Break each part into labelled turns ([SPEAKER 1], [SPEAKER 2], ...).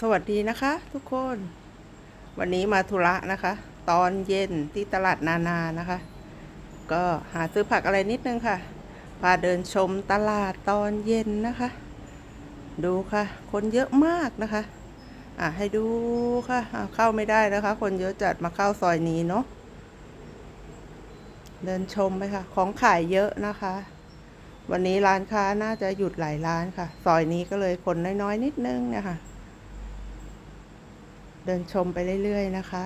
[SPEAKER 1] สวัสดีนะคะทุกคน วันนี้มาธุระนะคะ ตอนเย็นที่ตลาดนานานะคะ ก็หาซื้อผักอะไรนิดนึงค่ะ พาเดินชมตลาดตอนเย็นนะคะ ดูค่ะ คนเยอะมากนะคะ อะให้ดูค่ะะเข้าไม่ได้นะคะ คนเยอะจัดมาเข้าซอยนี้เนาะเดินชมไปค่ะ ของขายเยอะนะคะ วันนี้ร้านค้าน่าจะหยุดหลายร้านค่ะ ซอยนี้ก็เลยคนน้อยๆนิดนึงเนี่ยค่ะ เดินชมไปเรื่อยๆนะคะ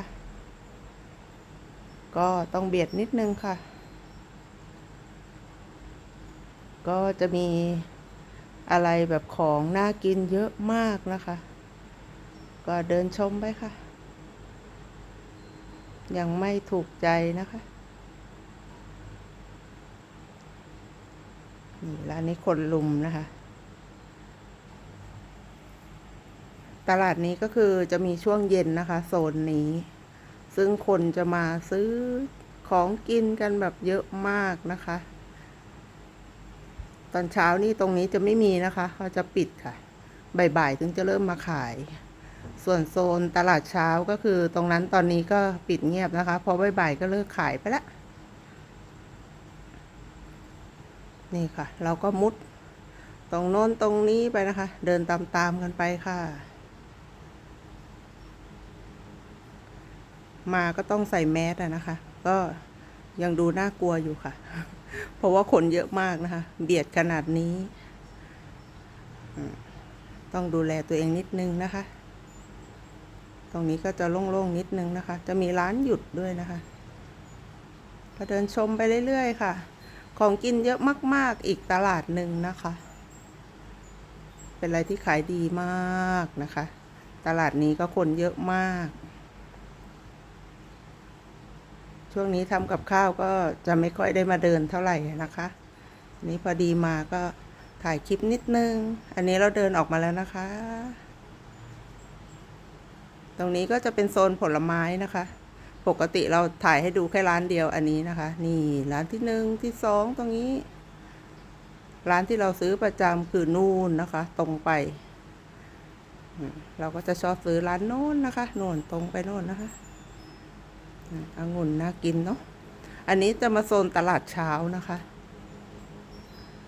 [SPEAKER 1] ก็ต้องเบียดนิดนึงค่ะ ก็จะมีอะไรแบบของน่ากินเยอะมากนะคะ ก็เดินชมไปค่ะ ยังไม่ถูกใจนะคะนี่ร้านนี้คนลุมนะคะ ตลาดนี้ก็คือจะมีช่วงเย็นนะคะ โซนนี้ ซึ่งคนจะมาซื้อของกินกันแบบเยอะมากนะคะ ตอนเช้านี่ตรงนี้จะไม่มีนะคะ เขาจะปิดค่ะ บ่ายๆถึงจะเริ่มมาขาย ส่วนโซนตลาดเช้าก็คือตรงนั้นตอนนี้ก็ปิดเงียบนะคะ พอบ่ายๆก็เลิกขายไปละ นี่ค่ะ เราก็มุดตรงโน้นตรงนี้ไปนะคะ เดินตามๆกันไปค่ะ มาก็ต้องใส่แมสอะนะคะ ก็ยังดูน่ากลัวอยู่ค่ะ เพราะว่าคนเยอะมากนะคะ เบียดขนาดนี้ ต้องดูแลตัวเองนิดนึงนะคะ ตรงนี้ก็จะโล่งๆนิดนึงนะคะ จะมีร้านหยุดด้วยนะคะก็เดินชมไปเรื่อยๆค่ะ ของกินเยอะมาก ๆ อีกตลาดหนึ่งนะคะ เป็นอะไรที่ขายดีมากนะคะ ตลาดนี้ก็คนเยอะมาก ช่วงนี้ทำกับข้าวก็จะไม่ค่อยได้มาเดินเท่าไหร่นะคะ นี้พอดีมาก็ถ่ายคลิปนิดนึง อันนี้เราเดินออกมาแล้วนะคะ ตรงนี้ก็จะเป็นโซนผลไม้นะคะ ปกติเราถ่ายให้ดูแค่ร้านเดียวอันนี้นะคะ นี่ร้านที่หนึ่งที่สองตรงนี้ ร้านที่เราซื้อประจำคือนู่นนะคะ ตรงไป เราก็จะชอบซื้อร้านโน้นนะคะ โน่นตรงไปโน่นนะคะ องุ่นน่ากินเนาะ อันนี้จะมาโซนตลาดเช้านะคะ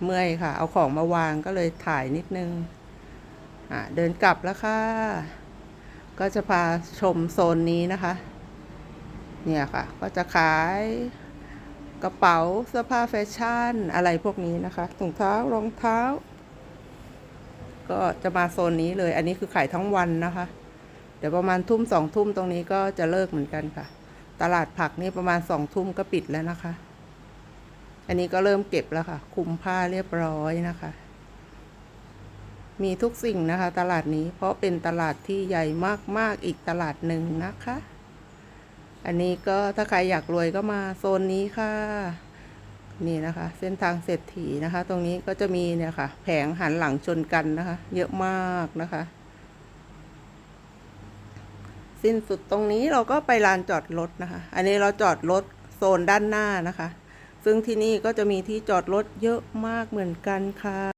[SPEAKER 1] เมื่อยค่ะ เอาของมาวางก็เลยถ่ายนิดนึง อ่าเดินกลับแล้วค่ะ ก็จะพาชมโซนนี้นะคะ เนี่ยค่ะ ก็จะขายกระเป๋าเสื้อผ้าแฟชั่นอะไรพวกนี้นะคะถุงเท้ารองเท้า ก็จะมาโซนนี้เลย อันนี้คือขายทั้งวันนะคะ เดี๋ยวประมาณทุ่มสองทุ่มตรงนี้ก็จะเลิกเหมือนกันค่ะ ตลาดผักนี่ประมาณสองทุ่มก็ปิดแล้วนะคะ อันนี้ก็เริ่มเก็บแล้วค่ะ คุมผ้าเรียบร้อยนะคะ มีทุกสิ่งนะคะ ตลาดนี้เพราะเป็นตลาดที่ใหญ่มากๆอีกตลาดหนึ่งนะคะ อันนี้ก็ถ้าใครอยากรวยก็มาโซนนี้ค่ะนี่นะคะ เส้นทางเศรษฐีนะคะ ตรงนี้ก็จะมีเนี่ยค่ะ แผงหันหลังชนกันนะคะ เยอะมากนะคะ สิ้นสุดตรงนี้เราก็ไปลานจอดรถนะคะ อันนี้เราจอดรถโซนด้านหน้านะคะ ซึ่งที่นี่ก็จะมีที่จอดรถเยอะมากเหมือนกันค่ะ